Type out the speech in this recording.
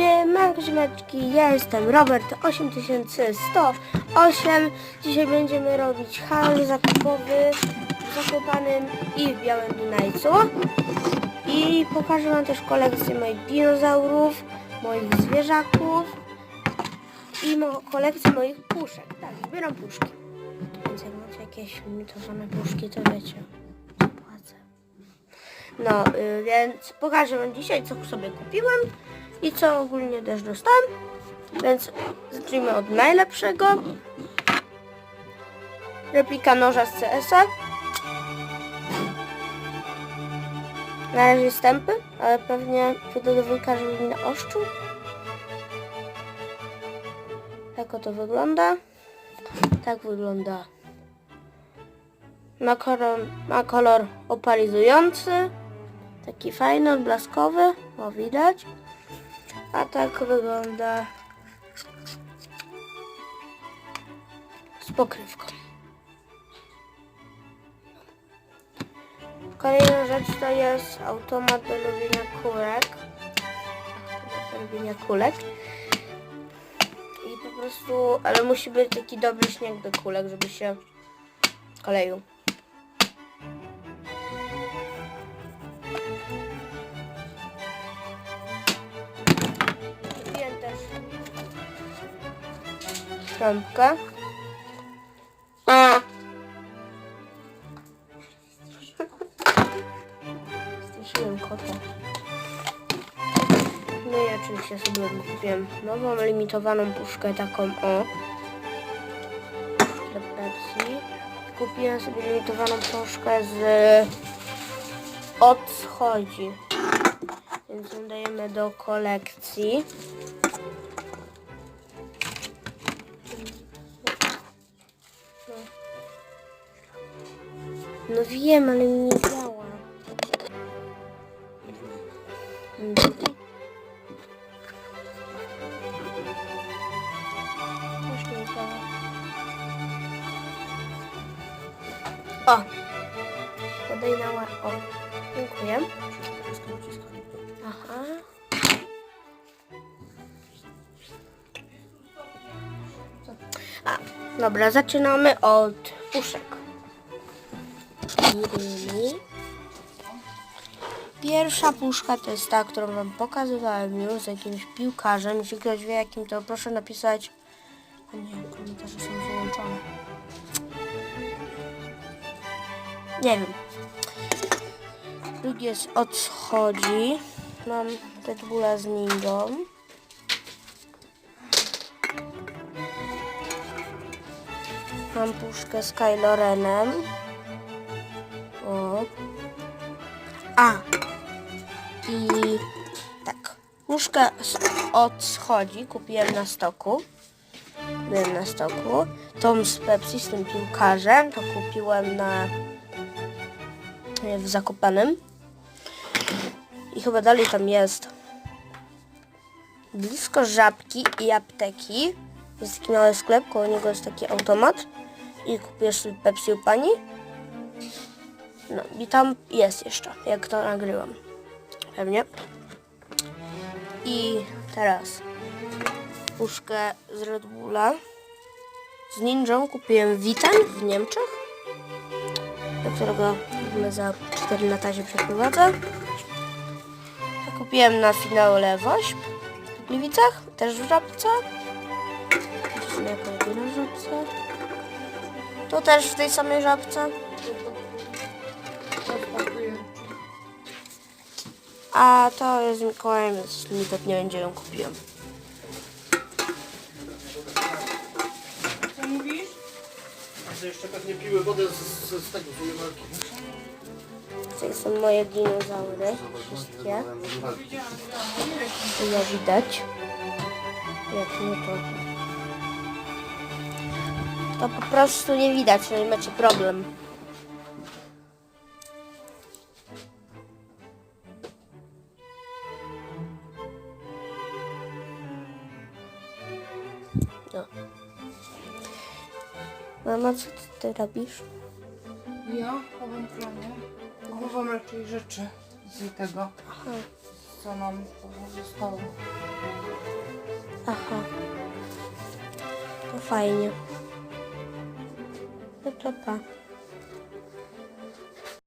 Siemanko, ziemeczki, ja jestem Robert 8108 Dzisiaj będziemy robić handel zakupowy w Zakopanym i w Białym Dunajcu I pokażę wam też kolekcję moich dinozaurów, moich zwierzaków i mo kolekcję moich puszek. Tak, zbieram puszki. Więc jak macie jakieś limitowane puszki, to wiecie, no, y, więc pokażę Wam dzisiaj, co sobie kupiłem i co ogólnie też dostałem. Więc zacznijmy od najlepszego. Replika noża z CS-a. Na razie stępy, ale pewnie pójdę do żeby mi naoszczył. Tak oto wygląda. Tak wygląda. Ma kolor, ma kolor opalizujący. Taki fajny, odblaskowy, o widać. A tak wygląda z pokrywką. Kolejna rzecz to jest automat do robienia kulek. Do robienia kulek. I po prostu, ale musi być taki dobry śnieg do kulek, żeby się kleił. Trąbkę. Straszyłem kota. No i oczywiście sobie kupiłem nową limitowaną puszkę taką o Pepsi. Kupiłem sobie limitowaną puszkę z odchodzi. Więc ją dajemy do kolekcji. No wiem, ale mi nie działa. O! Podaj na ła... O, dziękuję. Aha. A, dobra, zaczynamy od puszek. Pierwsza puszka to jest ta, którą wam pokazywałem już z jakimś piłkarzem. Jeśli ktoś wie jakim, to proszę napisać. O nie, komentarze są wyłączone. Nie wiem. Drugi jest odchodzi. Mam Red Bulla z Ningą. Mam puszkę z Kylo Renem. A. I tak. Puszkę z odchodzi kupiłem na stoku. Byłem na stoku. Tą z Pepsi z tym piłkarzem to kupiłem na w Zakopanem. I chyba dalej tam jest. Blisko żabki i apteki jest taki mały sklep, koło niego jest taki automat i kupujesz Pepsi u pani. No i tam jest jeszcze, jak to nagrywam. Pewnie. I teraz puszkę z Red Bulla z Ninją kupiłem Witan w Niemczech, do którego za 4 lata się przeprowadzę. To kupiłem na finale Wośp w Gliwicach, też w Żabce. Tu też w tej samej Żabce. A to jest Mikołajem, więc mi pewnie będzie ją kupiłem. Co mówisz? A to jeszcze pewnie piły wodę z, z, z tego, z ujemalki. Tutaj są moje dinozaury, wszystkie. Tu je widać. Jak nie to... To po prostu nie widać, no i macie problem. No. Mama, co ty robisz? Ja chowam planie. Chowam raczej rzeczy z tego, Aha. co nam zostało. Aha. To fajnie. No to pa.